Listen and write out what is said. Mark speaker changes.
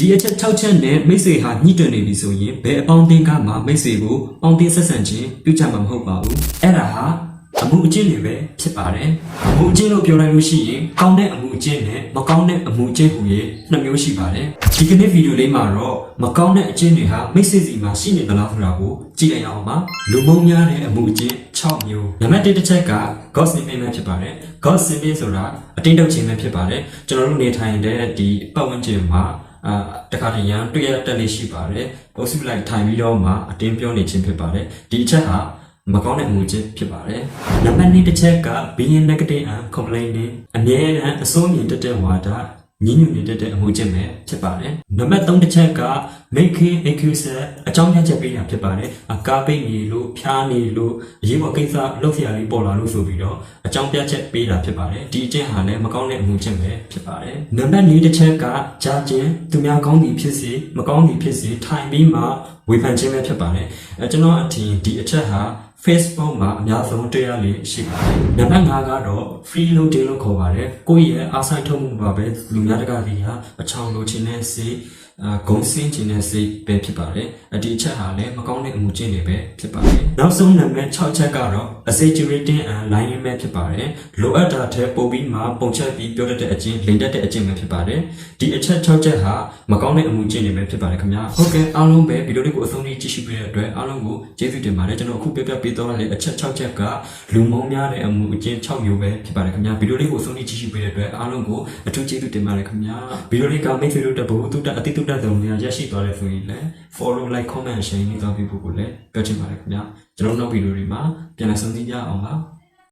Speaker 1: ဒီအချက်6ချက်နဲ့မိတ်ဆွေဟာညှိတွင်နေပြီဆိုရင်ဘယ်အပေါင်းအသင်းကမှမိတ်ဆွေကိုပေါင်းသင်းဆက်ဆံခြင်းပြုကြမှာမဟုတ်ပါဘူးအဲ့ဒါဟာအမှုအကျင့်တွေပဲဖြစ်ပါတယ်အမှုအကျင့်လို့ပြောလိုက်လို့ရှိရင်ကောင်းတဲ့အမှုအကျင့်နဲ့မကောင်းတဲ့အမှုအကျင့်ဟူရဲ့နှစ်မျိုးရှိပါတယ်ဒီကနေ့ဗီဒီယိုလေးမှာတော့မကောင်းတဲ့အကျင့်တွေဟာမိတ်ဆွေစီမှာရှိနေသလားဆိုတာကိုကြည့်လိုက်အောင်ပါလူမုံများတဲ့အမှုအကျင့်6မျိုးနံပါတ်1တစ်ချက်က gossiping ပဲဖြစ်ပါတယ် gossiping ဆိုတာအတင်းတုပ်ခြင်းပဲဖြစ်ပါတယ်ကျွန်တော်တို့နေထိုင်တဲ့ဒီပတ်ဝန်းကျင်မှာ အာတခါတည်းရန်တွေ့ရတက်လေးရှိပါတယ်။အုပ်စုလိုက်ထိုင်ပြီးတော့မှအတင်းပြောနေခြင်းဖြစ်ပါတယ်။ဒီအချက်ဟာမကောင်းတဲ့အမှုချင်းဖြစ်ပါတယ်။နံပါတ်2တစ်ချက်က being negative and complaining အမြဲတမ်းအစိုးမြင်တက်တဲ့ဝါဒညှဉ်းညူနေတတ်တဲ့အမှုချင်းပဲဖြစ်ပါတယ်။နံပါတ်3တစ်ချက်က မိခင် accuser အကြောင်းပြချက်ပေးတာဖြစ်ပါတယ်ကားပိတ်နေလို့ဖျားနေလို့အရေးပေါ်ကိစ္စလုပ်ရလေးပေါ်လာလို့ဆိုပြီးတော့အကြောင်းပြချက်ပေးတာဖြစ်ပါတယ်ဒီအကျင့်ဟာလည်းမကောင်းတဲ့အမှုချင်းပဲဖြစ်ပါတယ်နံပါတ်၄တစ်ချက်ကကြားခြင်းသူများကောင်းသည်ဖြစ်စေမကောင်းသည်ဖြစ်စေထိုင်ပြီးမှဝေဖန်ခြင်းပဲဖြစ်ပါတယ်အဲကျွန်တော်အထင်ဒီအချက်ဟာ Facebook မှာအများဆုံးတွေ့ရလေရှိပါတယ်။နံပါတ်5ကတော့ free loading လို့ခေါ်ပါတယ်။ကိုယ့်ရဲ့အားစိုက်ထုတ်မှုမှာပဲလူများတကာကြီးဟာအချောင်လိုချင်တဲ့စေ ဂုံစင်းခြင်းနဲ့စိတ်ပဲဖြစ်ပါတယ်။အဒီအချက်ဟာလည်းမကောင်းတဲ့အမှုကျင့်တွေပဲဖြစ်ပါတယ်။နောက်ဆုံးနံပါတ်6ချက်ကတော့ exaggerating and lying ပဲဖြစ်ပါတယ်။လိုအပ်တာထက်ပိုပြီးမှပုံချက်ပြီးပြောတတ်တဲ့အကျင့်လိမ်တတ်တဲ့အကျင့်ပဲဖြစ်ပါတယ်။ဒီအချက်6ချက်ဟာမကောင်းတဲ့အမှုကျင့်တွေပဲဖြစ်ပါတယ်ခင်ဗျာ။ဟုတ်ကဲ့အားလုံးပဲဗီဒီယိုလေးကိုအဆုံးထိကြည့်ရှုပေးတဲ့အတွက်အားလုံးကိုကျေးဇူးတင်ပါတယ်ကျွန်တော်အခုပြပြပေးသွားတဲ့အချက်6ချက်ကလူမုံများတဲ့အမှုအကျင့်6မျိုးပဲဖြစ်ပါတယ်ခင်ဗျာဗီဒီယိုလေးကိုအဆုံးထိကြည့်ရှုပေးတဲ့အတွက်အားလုံးကိုအထူးကျေးဇူးတင်ပါတယ်ခင်ဗျာဗီဒီယိုလေးကမိတ်ဆွေတို့တက်ဖို့တူတက်အတိတူတက်ဆုံးများရရှိသွားတယ်ဆိုရင်လည်း follow like comment share နေသွားပြီးဖို့ကိုလည်းပြောချင်ပါတယ်ခင်ဗျာကျွန်တော်နောက်ဗီဒီယိုတွေမှာပြန်လည်ဆုံကြည့်ကြအောင်ပါ